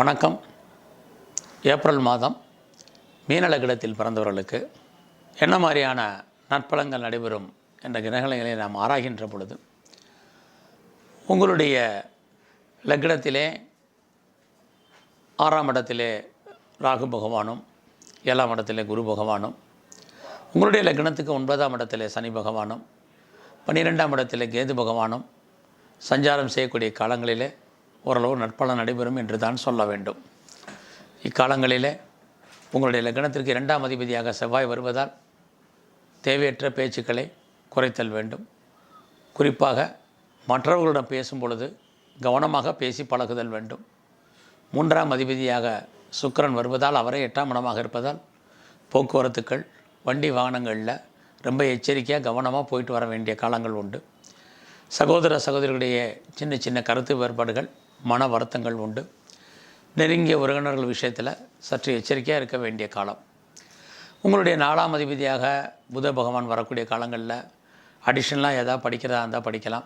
வணக்கம். ஏப்ரல் மாதம் மீனலகிடத்தில் பிறந்தவர்களுக்கு என்ன மாதிரியான நற்பலங்கள் நடைபெறும் என்ற கிரகங்களை நாம் ஆராய்கின்ற பொழுது உங்களுடைய லக்னத்திலே ஆறாம் இடத்திலே ராகு பகவானும் ஏழாம் இடத்திலே குரு பகவானும் உங்களுடைய லக்னத்துக்கு ஒன்பதாம் இடத்திலே சனி பகவானும் பன்னிரெண்டாம் இடத்திலே கேது பகவானும் சஞ்சாரம் செய்யக்கூடிய காலங்களிலே ஓரளவு நற்பலன் நடைபெறும் என்று தான் சொல்ல வேண்டும். இக்காலங்களிலே உங்களுடைய லக்னத்திற்கு இரண்டாம் அதிபதியாக செவ்வாய் வருவதால் தேவையற்ற பேச்சுக்களை குறைத்தல் வேண்டும். குறிப்பாக மற்றவர்களிடம் பேசும் பொழுது கவனமாக பேசி பழகுதல் வேண்டும். மூன்றாம் அதிபதியாக சுக்கரன் வருவதால் அவரே எட்டாம் இடமாக இருப்பதால் போக்குவரத்துக்கள் வண்டி வாகனங்களில் ரொம்ப எச்சரிக்கையாக கவனமாக போயிட்டு வர வேண்டிய காலங்கள் உண்டு. சகோதர சகோதரிகளுடைய சின்ன சின்ன கருத்து வேறுபாடுகள் மன வருத்தங்கள் உண்டு. நெருங்கிய உறவினர்கள் விஷயத்தில் சற்று எச்சரிக்கையாக இருக்க வேண்டிய காலம். உங்களுடைய நாலாம் அதிபதியாக புத பகவான் வரக்கூடிய காலங்களில் அடிஷனலாக எதாவது படிக்கிறதா இருந்தால் படிக்கலாம்.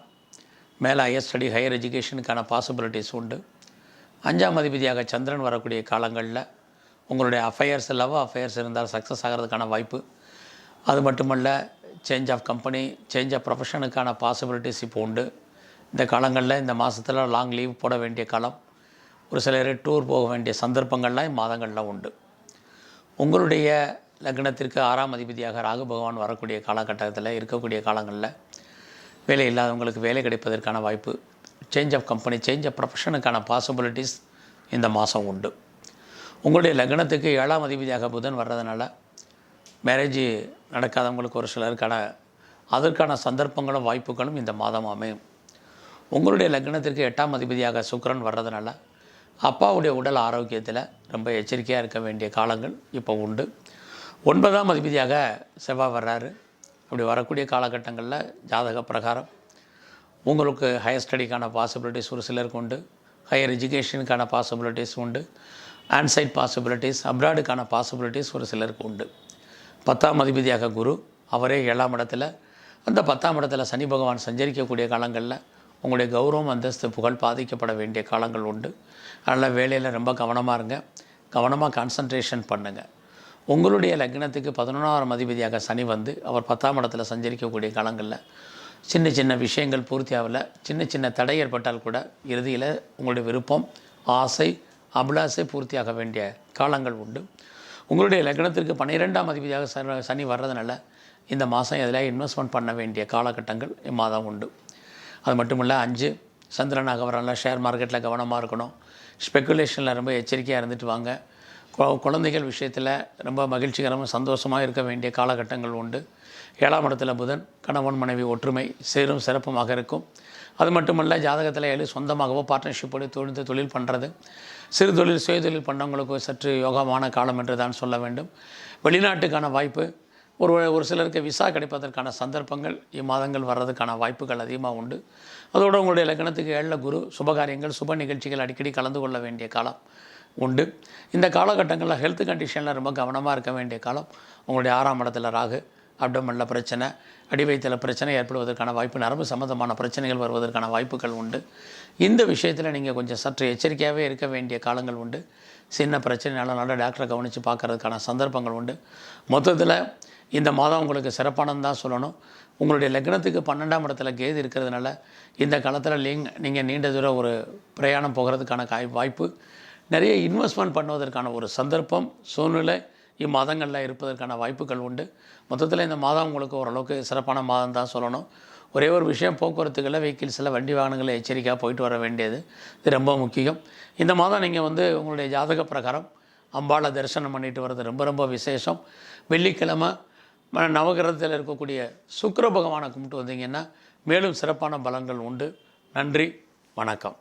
மேலே ஹையர் ஸ்டடி ஹையர் எஜுகேஷனுக்கான பாசிபிலிட்டிஸ் உண்டு. அஞ்சாம் அதிபதியாக சந்திரன் வரக்கூடிய காலங்களில் உங்களுடைய அஃபையர்ஸ் லவ் அஃபையர்ஸ் இருந்தால் சக்ஸஸ் ஆகிறதுக்கான வாய்ப்பு. அது மட்டுமல்ல change of company change of ப்ரொஃபஷனுக்கான possibilities இப்போ உண்டு. இந்த காலங்களில் இந்த மாதத்தில் லாங் லீவ் போட வேண்டிய காலம் ஒரு சிலர் டூர் போக வேண்டிய சந்தர்ப்பங்கள்லாம் இம்மாதங்களில் உண்டு. உங்களுடைய லக்னத்திற்கு ஆறாம் அதிபதியாக ராகு பகவான் வரக்கூடிய காலகட்டத்தில் இருக்கக்கூடிய காலங்களில் வேலை இல்லாதவங்களுக்கு வேலை கிடைப்பதற்கான வாய்ப்பு change of company change of ப்ரொஃபஷனுக்கான possibilities இந்த மாதம் உண்டு. உங்களுடைய லக்னத்துக்கு ஏழாம் அதிபதியாக புதன் வர்றதுனால மேரேஜ் நடக்காதவங்களுக்கு ஒரு சிலருக்கான அதற்கான சந்தர்ப்பங்களும் வாய்ப்புகளும் இந்த மாதம் அமையும். உங்களுடைய லக்னத்திற்கு எட்டாம் அதிபதியாக சுக்ரன் வர்றதுனால அப்பாவுடைய உடல் ஆரோக்கியத்தில் ரொம்ப எச்சரிக்கையாக இருக்க வேண்டிய காலங்கள் இப்போ உண்டு. ஒன்பதாம் அதிபதியாக செவ்வாய் வர்றாரு. அப்படி வரக்கூடிய காலகட்டங்களில் ஜாதக பிரகாரம் உங்களுக்கு ஹையர் ஸ்டடிக்கான பாசிபிலிட்டிஸ் ஒரு சிலருக்கு உண்டு. ஹையர் எஜுகேஷனுக்கான பாசிபிலிட்டிஸ் உண்டு. ஆன்சைட் பாசிபிலிட்டிஸ் அப்ராடுக்கான பாசிபிலிட்டிஸ் ஒரு சிலருக்கு உண்டு. பத்தாம் அதிபதியாக குரு அவரே ஏழாம் இடத்துல. அந்த பத்தாம் இடத்துல சனி பகவான் சஞ்சரிக்கக்கூடிய காலங்களில் உங்களுடைய கௌரவம் அந்தஸ்து புகழ் பாதிக்கப்பட வேண்டிய காலங்கள் உண்டு. அதனால் வேலையில் ரொம்ப கவனமாக இருங்க. கவனமாக கான்சன்ட்ரேஷன் பண்ணுங்கள் உங்களுடைய லக்னத்துக்கு பதினொன்றாம் அதிபதியாக சனி வந்து அவர் பத்தாம் இடத்துல சஞ்சரிக்கக்கூடிய காலங்களில் சின்ன சின்ன விஷயங்கள் பூர்த்தி ஆகலை சின்ன சின்ன தடை ஏற்பட்டால் கூட இறுதியில் உங்களுடைய விருப்பம் ஆசை அபிலாசை பூர்த்தியாக வேண்டிய காலங்கள் உண்டு. உங்களுடைய லக்னத்திற்கு பன்னிரெண்டாம் அதிபதியாக சனி வர்றதுனால இந்த மாதம் எதில் இன்வெஸ்ட்மெண்ட் பண்ண வேண்டிய காலகட்டங்கள் இம்மாதம் உண்டு. அது மட்டும் இல்லை அஞ்சு சந்திரனாக வரல ஷேர் மார்க்கெட்டில் கவனமாக இருக்கணும். ஸ்பெக்குலேஷனில் ரொம்ப எச்சரிக்கையாக இருந்துட்டு வாங்க. கு- குழந்தைகள் விஷயத்தில் ரொம்ப மகிழ்ச்சிகரமாக சந்தோஷமாக இருக்க வேண்டிய காலகட்டங்கள் உண்டு. ஏழாம் இடத்துல புதன் கணவன் மனைவி ஒற்றுமை சேரும் சிறப்புமாக இருக்கும். அது மட்டுமல்ல ஜாதகத்தில் எழு சொந்தமாகவோ பார்ட்னர்ஷிப்போடு தொழில் தொழில் பண்ணுறது சிறு தொழில் சுயதொழில் பண்ணவங்களுக்கு சற்று யோகமான காலம் என்று தான் சொல்ல வேண்டும். வெளிநாட்டுக்கான வாய்ப்பு ஒரு ஒரு சிலருக்கு விசா கிடைப்பதற்கான சந்தர்ப்பங்கள் இம்மாதங்கள் வர்றதுக்கான வாய்ப்புகள் அதிகமாக உண்டு. அதோடு உங்களுடைய லக்னத்துக்கு ஏழில் குரு சுபகாரியங்கள் சுப நிகழ்ச்சிகள் அடிக்கடி கலந்து கொள்ள வேண்டிய காலம் உண்டு. இந்த காலகட்டங்களில் ஹெல்த் கண்டிஷனில் ரொம்ப கவனமாக இருக்க வேண்டிய காலம் உங்களுடைய ஆறாம் இடத்துல ராகு. அப்டமனில் பிரச்சனை அடிவயத்தில் பிரச்சனை ஏற்படுவதற்கான வாய்ப்பு நரம்பு சம்மந்தமான பிரச்சனைகள் வருவதற்கான வாய்ப்புகள் உண்டு. இந்த விஷயத்தில் நீங்கள் கொஞ்சம் சற்று எச்சரிக்கையாகவே இருக்க வேண்டிய காலங்கள் உண்டு. சின்ன பிரச்சனைனால நல்ல டாக்டரை கவனித்து பார்க்குறதுக்கான சந்தர்ப்பங்கள் உண்டு. மொத்தத்தில் இந்த மாதம் உங்களுக்கு சிறப்பானது தான் சொல்லணும். உங்களுடைய லக்னத்துக்கு பன்னெண்டாம் இடத்துல கேது இருக்கிறதுனால இந்த காலத்தில் லிங் நீங்கள் நீண்ட தூரம் ஒரு பிரயாணம் போகிறதுக்கான காய் வாய்ப்பு. நிறைய இன்வெஸ்ட்மெண்ட் பண்ணுவதற்கான ஒரு சந்தர்ப்பம் சூழ்நிலை இம்மாதங்களில் இருப்பதற்கான வாய்ப்புகள் உண்டு. மொத்தத்தில் இந்த மாதம் உங்களுக்கு ஓரளவுக்கு சிறப்பான மாதம் தான் சொல்லணும். ஒரே ஒரு விஷயம் போக்குவரத்துகளில் வெஹிக்கிள்ஸில் வண்டி வாகனங்களை எச்சரிக்கையாக போயிட்டு வர வேண்டியது. இது ரொம்ப முக்கியம். இந்த மாதம் நீங்கள் வந்து உங்களுடைய ஜாதக பிரகாரம் அம்பாளை தரிசனம் பண்ணிட்டு வர்றது ரொம்ப ரொம்ப விசேஷம். வெள்ளிக்கிழமை ம- நவகிரகத்தில் இருக்கக்கூடிய சுக்கர பகவானை கும்பிட்டு வந்தீங்கன்னா மேலும் சிறப்பான பலன்கள் உண்டு. நன்றி வணக்கம்.